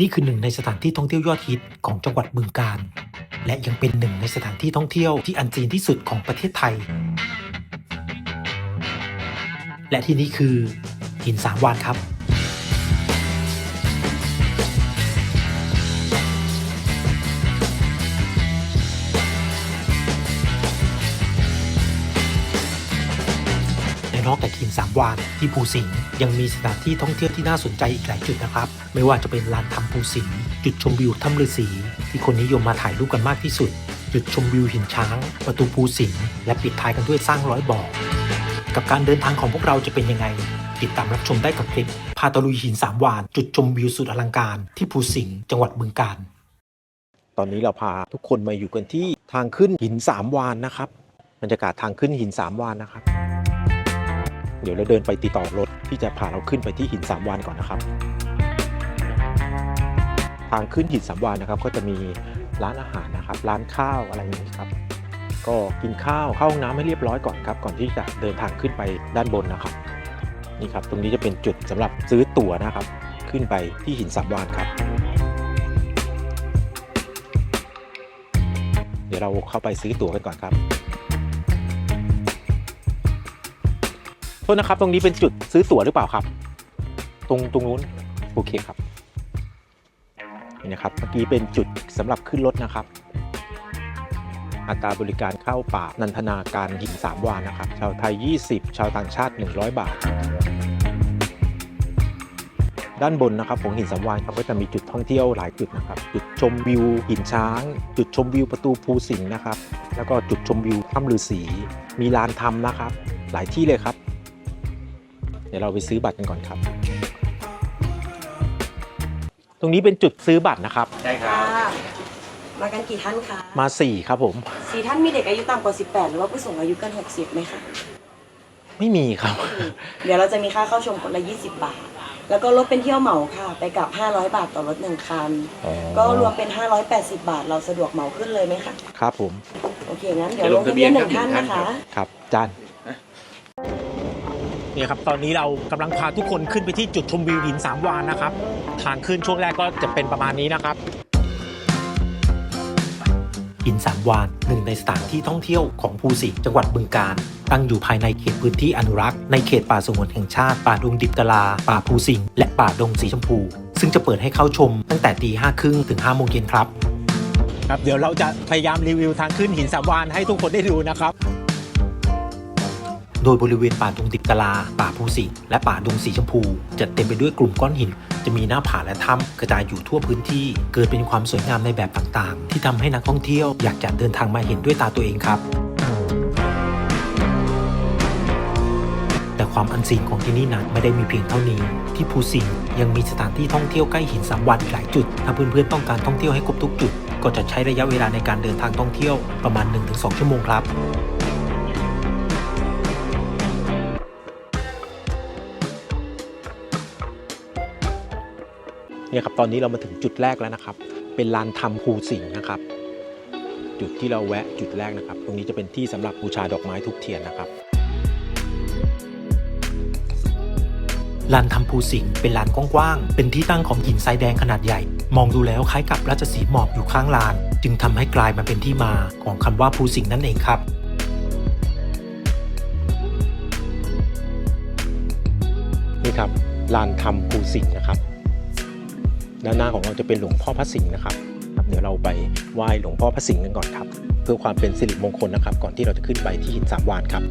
นี่คือหนึ่งในสถานที่ท่องเที่ยวยอดฮิตของจังหวัดบึงกาฬและยังเป็นหนึ่งในสถานที่ท่องเที่ยวที่อันซีนที่สุดของประเทศไทย และที่นี่คือหินสามวานครับ นอกจากหินสามวานที่ภูสิงห์ยังมีสถานที่ท่องเที่ยวที่น่าสนใจอีกหลายจุดนะครับ ไม่ว่าจะเป็นลานทำภูสิงห์จุดชมวิวถ้ำฤาษีที่คนนิยมมาถ่ายรูปกันมากที่สุด จุดชมวิวหินช้าง ประตูภูสิงห์และปิดท้ายกันด้วยสร้างร้อยบ่อกับการเดินทางของพวกเราจะเป็นยังไง ติดตามรับชมได้กับคลิป พาตะลุยหินสามวาน จุดชมวิวสุดอลังการ ที่ภูสิงห์จังหวัดบึงกาฬตอนนี้เราพาทุกคนมาอยู่กันที่ทางขึ้นหินสามวานนะครับบรรยากาศทางขึ้นหินสามวานนะครับ เดี๋ยวเราเดินไปติดต่อรถที่จะพาเราขึ้นไปที่หินสามวานก่อนนะครับ ทางขึ้นหินสามวานนะครับก็จะมีร้านอาหารนะครับ ร้านข้าวอะไรอย่างนี้ครับ ก็กินข้าวเข้าห้องน้ำให้เรียบร้อยก่อนครับ ก่อนที่จะเดินทางขึ้นไปด้านบนนะครับ นี่ครับ ตรงนี้จะเป็นจุดสำหรับซื้อตั๋วนะครับ ขึ้นไปที่หินสามวานครับ เดี๋ยวเราเข้าไปซื้อตั๋วกันก่อนครับ ทษนะครับ ตรงนี้เป็นจุดซื้อตั๋วหรือเปล่าครับ ตรงตรงนู้นโอเคครับนี่นะครับเมื่อกี้เป็นจุดสำหรับขึ้นรถนะครับ อัตราบริการเข้าป่านันทนาการหินสามวานนะครับ ชาวไทย 20 ชาวต่างชาติ 100 บาท ด้านบนนะครับของหินสามวานครับก็จะมีจุดท่องเที่ยวหลายจุดนะครับ จุดชมวิวหินช้าง จุดชมวิวประตูภูสิงห์นะครับ แล้วก็จุดชมวิวถ้ำฤาษีมีลานทำนะครับ หลายที่เลยครับ เดี๋ยวเราไปซื้อบัตรกันก่อนครับ ตรงนี้เป็นจุดซื้อบัตรนะครับค่ะมากันกี่ท่านคะมา 4 ครับผม สี่ท่านมีเด็กอายุต่ำกว่า 18 หรือว่าผู้สูงอายุเกิน60ไหมคะ ไม่มีครับ เดี๋ยวเราจะมีค่าเข้าชมคนละ 20 บาท แล้วก็รถเป็นเที่ยวเหมาค่ะ ไปกลับ 500 บาทต่อรถหนึ่งคันก็รวมเป็น 580 บาท เราสะดวกเหมาขึ้นเลยไหมคะ ครับผม โอเคงั้นเดี๋ยวลงทะเบียนหนึ่งท่านนะคะ ครับจาน นี่ครับตอนนี้เรากำลังพาทุกคนขึ้นไปที่จุดชมวิวหินสามวานนะครับ ทางขึ้นช่วงแรกก็จะเป็นประมาณนี้นะครับหินสามวานหนึ่งในสถานที่ท่องเที่ยวของภูสิงห์จังหวัดบึงกาฬตั้งอยู่ภายในเขตพื้นที่อนุรักษ์ในเขตป่าสงวนแห่งชาติ ป่าดงดิบกะลา ป่าภูสิงห์และป่าดงสีชมพู ซึ่งจะเปิดให้เข้าชมตั้งแต่ตีห้าครึ่งถึงห้าโมงเย็นครับครับเดี๋ยวเราจะพยายามรีวิวทางขึ้นหินสามวานให้ทุกคนได้ดูนะครับ โดยบริเวณป่าดงดิบกลา ป่าภูสิงห์และป่าดงสีชมพู จะเต็มไปด้วยกลุ่มก้อนหิน จะมีหน้าผาและถ้ำกระจายอยู่ทั่วพื้นที่ เกิดเป็นความสวยงามในแบบต่างๆ ที่ทำให้นักท่องเที่ยวอยากจะเดินทางมาเห็นด้วยตาตัวเองครับแต่ความอันซีนของที่นี่นั้นไม่ได้มีเพียงเท่านี้ ที่ภูสิงห์ยังมีสถานที่ท่องเที่ยวใกล้หินสามวันหลายจุด ถ้าเพื่อนๆต้องการท่องเที่ยวให้ครบทุกจุด ก็จะใช้ระยะเวลาในการเดินทางท่องเที่ยวประมาณ 1-2 ชั่วโมงครับ เนี่ยครับตอนนี้เรามาถึงจุดแรกแล้วนะครับ เป็นลานทำภูสิงห์นะครับ จุดที่เราแวะจุดแรกนะครับ ตรงนี้จะเป็นที่สำหรับบูชาดอกไม้ทุกเทียนนะครับลานทำภูสิงห์เป็นลานกว้างๆ เป็นที่ตั้งของหินทรายแดงขนาดใหญ่ มองดูแล้วคล้ายกับราชสีห์หมอบอยู่ข้างลาน จึงทำให้กลายมาเป็นที่มาของคำว่าภูสิงห์นั่นเองครับ นี่ครับลานทำภูสิงห์นะครับ ด้านหน้าของเราจะเป็นหลวงพ่อพระสิงห์นะครับ เดี๋ยวเราไปไหว้หลวงพ่อพระสิงห์กันก่อนครับ เพื่อความเป็นสิริมงคลนะครับ ก่อนที่เราจะขึ้นไปที่หินสามวานครับ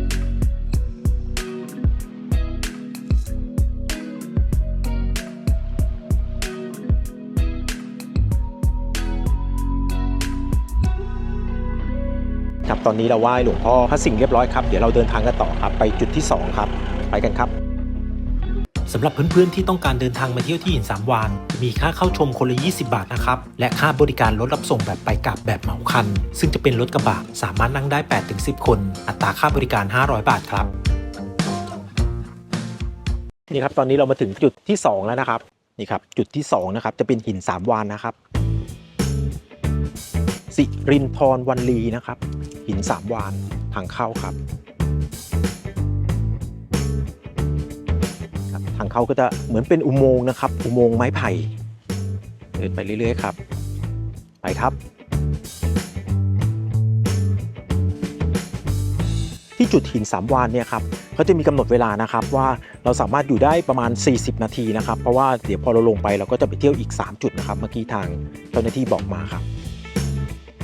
ครับตอนนี้เราไหว้หลวงพ่อพระสิงห์เรียบร้อยครับ เดี๋ยวเราเดินทางกันต่อครับ ไปจุดที่สองครับ ไปกันครับ สำหรับเพื่อนๆที่ต้องการเดินทางมาเที่ยวที่หินสามวาน มีค่าเข้าชมคนละ 20 บาทนะครับ และค่าบริการรถรับส่งแบบไปกลับแบบเหมาคัน ซึ่งจะเป็นรถกระบะสามารถนั่งได้ 8-10 คน อัตราค่าบริการ 500 บาทครับ นี่ครับตอนนี้เรามาถึงจุดที่ 2 แล้วนะครับ นี่ครับจุดที่2นะครับจะเป็นหินสามวานนะครับ สิรินทรวันลีนะครับ หินสามวานทางเข้าครับ ทางเขาก็จะเหมือนเป็นอุโมงค์นะครับ อุโมงค์ไม้ไผ่เดินไปเรื่อยๆครับ ไปครับ ที่จุดหินสามวานเนี่ยครับเขาจะมีกำหนดเวลานะครับว่าเราสามารถอยู่ได้ประมาณ 40 นาทีนะครับ เพราะว่าเดี๋ยวพอเราลงไปเราก็จะไปเที่ยวอีก 3 จุดนะครับ เมื่อกี้ทางเจ้าหน้าที่บอกมาครับ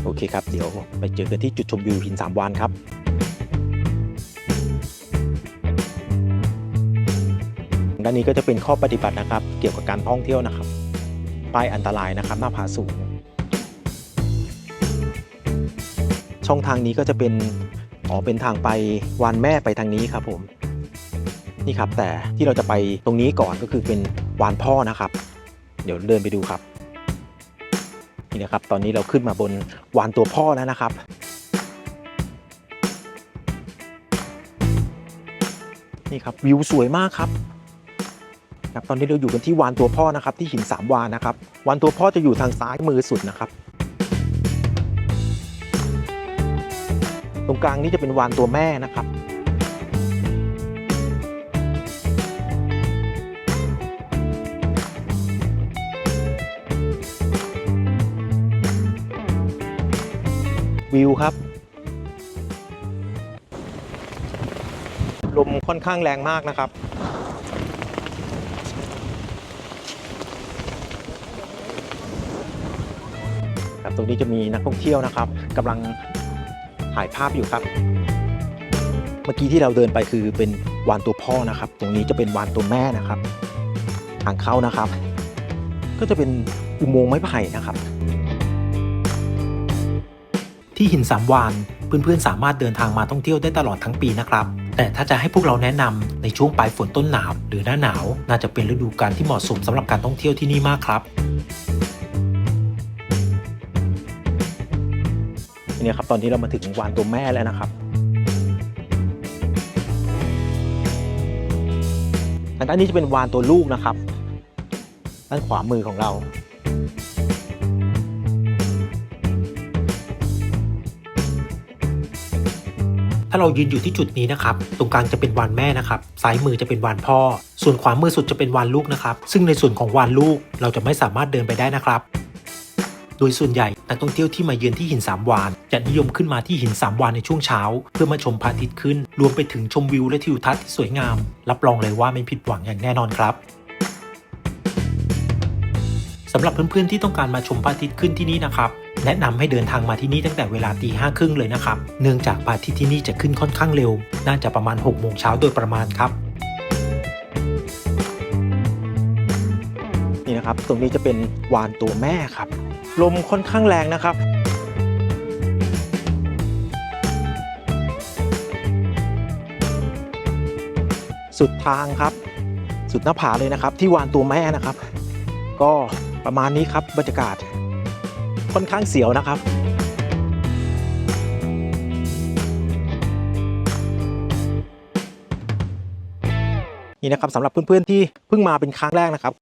โอเคครับ เดี๋ยวไปเจอกันที่จุดชมวิวหินสามวานครับ ด้านนี้ก็จะเป็นข้อปฏิบัตินะครับ เกี่ยวกับการท่องเที่ยวนะครับ ป้ายอันตรายนะครับ หน้าผาสูง ช่องทางนี้ก็จะเป็นอ๋อเป็นทางไปวานแม่ไปทางนี้ครับผมนี่ครับ แต่ที่เราจะไปตรงนี้ก่อนก็คือเป็นวานพ่อนะครับ เดี๋ยวเดินไปดูครับ นี่นะครับ ตอนนี้เราขึ้นมาบนวานตัวพ่อแล้วนะครับนี่ครับวิวสวยมากครับ ครับตอนนี้เราอยู่กันที่วานตัวพ่อนะครับที่หินสามวานนะครับวานตัวพ่อจะอยู่ทางซ้ายมือสุดนะครับ ตรงกลางนี้จะเป็นวานตัวแม่นะครับวิวครับ ลมค่อนข้างแรงมากนะครับ ครับ ตรงนี้จะมีนักท่องเที่ยวนะครับกำลังถ่ายภาพอยู่ครับ เมื่อกี้ที่เราเดินไปคือเป็นวานตัวพ่อนะครับ ตรงนี้จะเป็นวานตัวแม่นะครับ ทางเข้านะครับ ก็จะเป็นอุโมงค์ไม้ไผ่นะครับ ที่หินสามวานเพื่อนๆสามารถเดินทางมาท่องเที่ยวได้ตลอดทั้งปีนะครับ แต่ถ้าจะให้พวกเราแนะนำในช่วงปลายฝนต้นหนาว หรือหน้าหนาว น่าจะเป็นฤดูกาลที่เหมาะสมสำหรับการท่องเที่ยวที่นี่มากครับ นี่ครับตอนนี้เรามาถึงวานตัวแม่แล้วนะครับทางด้านนี้จะเป็นวานตัวลูกนะครับ ด้านขวามือของเราถ้าเรายืนอยู่ที่จุดนี้นะครับ ตรงกลางจะเป็นวานแม่นะครับ ซ้ายมือจะเป็นวานพ่อ ส่วนขวามือสุดจะเป็นวานลูกนะครับ ซึ่งในส่วนของวานลูกเราจะไม่สามารถเดินไปได้นะครับ ดยส่วนใหญ่นักท่องเที่ยวที่มาเยือนที่หินสามวาน จะนิยมขึ้นมาที่หินสามวานในช่วงเช้า เพื่อมาชมพระอาทิตย์ขึ้น รวมไปถึงชมวิวและทิวทัศน์ที่สวยงาม รับรองเลยว่าไม่ผิดหวังอย่างแน่นอนครับสำหรับเพื่อนๆที่ต้องการมาชมพระอาทิตย์ขึ้นที่นี่นะครับแนะนำให้เดินทางมาที่นี่ตั้งแต่เวลาตีห้าครึ่งเลยนะครับ เนื่องจากพระอาทิตย์ที่นี่จะขึ้นค่อนข้างเร็ว น่าจะประมาณ6โมงเช้าโดยประมาณครับ นี่นะครับ ตรงนี้จะเป็นวานตัวแม่ครับ ลมค่อนข้างแรงนะครับสุดทางครับ สุดหน้าผาเลยนะครับ ที่วานตัวแม่นะครับ ก็ประมาณนี้ครับบรรยากาศ ค่อนข้างเสียวนะครับ นี่นะครับสำหรับเพื่อนๆที่เพิ่งมาเป็นครั้งแรกนะครับ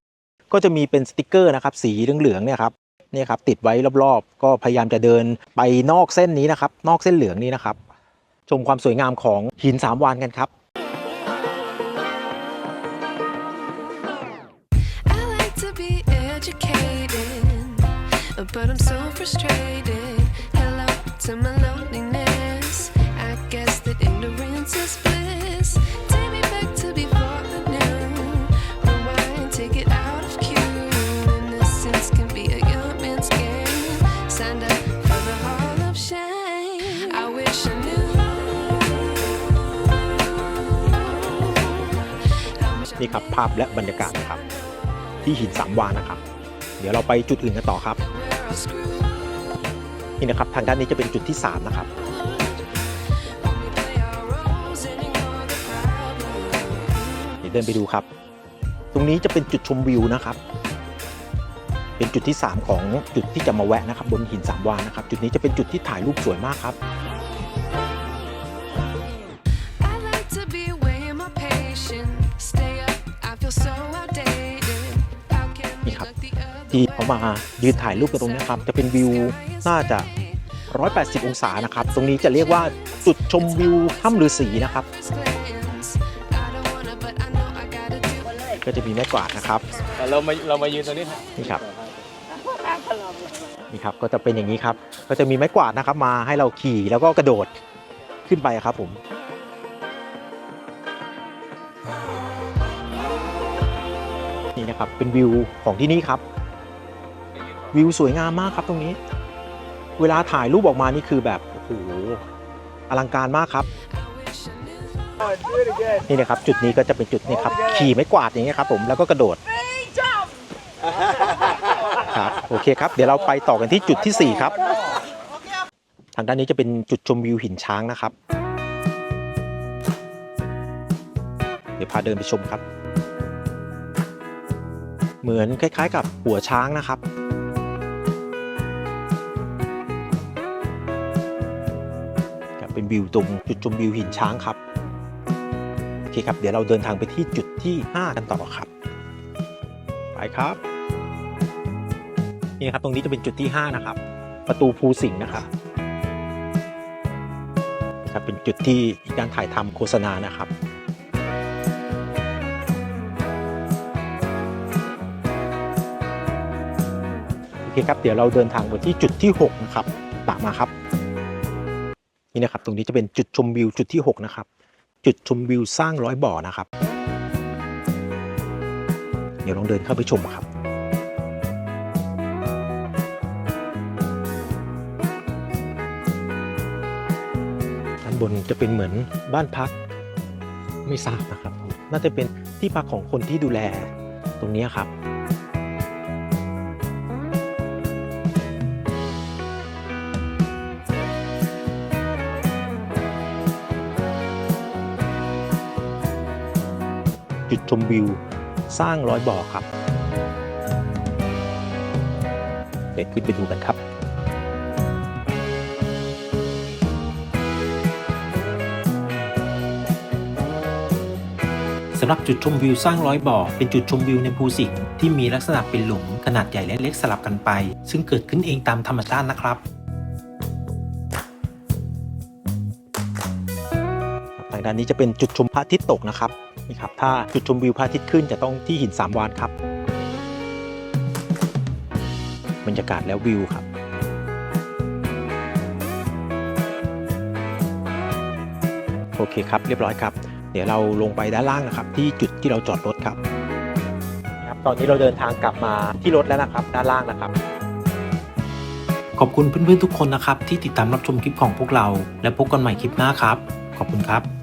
ก็จะมีเป็นสติกเกอร์นะครับ สีเหลืองๆเนี่ยครับ นี่ครับติดไว้รอบๆ ก็พยายามจะเดินไปนอกเส้นนี้นะครับ นอกเส้นเหลืองนี้นะครับ ชมความสวยงามของหินสามวานกันครับ but I'm so frustrated. Hello to my loneliness. I guess that ignorance is นี่ครับภาพและบรรยากาศนะครับ ที่หินสามวานนะครับ เดี๋ยวเราไปจุดอื่นกันต่อครับ นี่นะครับทางด้านนี้จะเป็นจุดที่ 3 นะครับเดี๋ยวเดินไปดูครับ ตรงนี้จะเป็นจุดชมวิวนะครับ เป็นจุดที่ 3 ของจุดที่จะมาแวะนะครับ บนหินสามวานนะครับ จุดนี้จะเป็นจุดที่ถ่ายรูปสวยมากครับ ที่เขามายืนถ่ายรูปกันตรงนี้ครับ จะเป็นวิวน่าจะ 180 องศานะครับ ตรงนี้จะเรียกว่าจุดชมวิวถ้ำฤาษีนะครับ glance? I don't wanna, but I know I gotta do ก็จะมีแม่กวาดนะครับ เรามาเรามายืนตรงนี้ครับนี่ครับนี่ครับก็จะเป็นอย่างนี้ครับ ก็จะมีไม้กวาดนะครับมาให้เราขี่แล้วก็กระโดดขึ้นไปครับผมนี่นะครับเป็นวิวของที่นี่ครับ วิวสวยงามมากครับตรงนี้ เวลาถ่ายรูปออกมานี่คือแบบโอ้โหอลังการมากครับ นี่นะครับจุดนี้ก็จะเป็นจุดนี้ครับขี่ไม้กวาดอย่างเงี้ยครับผมแล้วก็กระโดดครับโอเคครับ เดี๋ยวเราไปต่อกันที่จุดที่ 4 ครับ ทางด้านนี้จะเป็นจุดชมวิวหินช้างนะครับ เดี๋ยวพาเดินไปชมครับ เหมือนคล้ายๆ กับหัวช้างนะครับ วิวตรงจุดชมวิวหินช้างครับโอเคครับ เดี๋ยวเราเดินทางไปที่จุดที่ 5 กันต่อครับ ไปครับนี่ครับตรงนี้จะเป็นจุดที่ 5 นะครับ ประตูภูสิงห์นะครับครับเป็นจุดที่การถ่ายทำโฆษณานะครับโอเคครับ เดี๋ยวเราเดินทางไปที่จุดที่ 6 นะครับตามมาครับ นี่นะครับ ตรงนี้จะเป็นจุดชมวิวจุดที่ 6 นะครับ จุดชมวิวสร้างร้อยบ่อนะครับ เดี๋ยวลองเดินเข้าไปชมครับด้านบนจะเป็นเหมือนบ้านพักไม่ทราบนะครับ น่าจะเป็นที่พักของคนที่ดูแลตรงนี้ครับ จุดชมวิว สร้างร้อยบ่อครับเดี๋ยวขึ้นไปดูกันครับสำหรับจุดชมวิวสร้างร้อยบ่อ เป็นจุดชมวิวในภูสิงห์ที่มีลักษณะเป็นหลุมขนาดใหญ่และเล็กสลับกันไป ซึ่งเกิดขึ้นเองตามธรรมชาตินะครับ ด้านนี้จะเป็นจุดชมพระอาทิตย์ตกนะครับนี่ครับถ้าจุดชมวิวพระอาทิตย์ขึ้นจะต้องที่หินสามวานครับ บรรยากาศแล้ววิวครับโอเคครับเรียบร้อยครับ เดี๋ยวเราลงไปด้านล่างนะครับ ที่จุดที่เราจอดรถครับครับ ตอนนี้เราเดินทางกลับมาที่รถแล้วนะครับ ด้านล่างนะครับ ขอบคุณเพื่อนๆทุกคนนะครับ ที่ติดตามรับชมคลิปของพวกเรา และพบกันใหม่คลิปหน้าครับ ขอบคุณครับ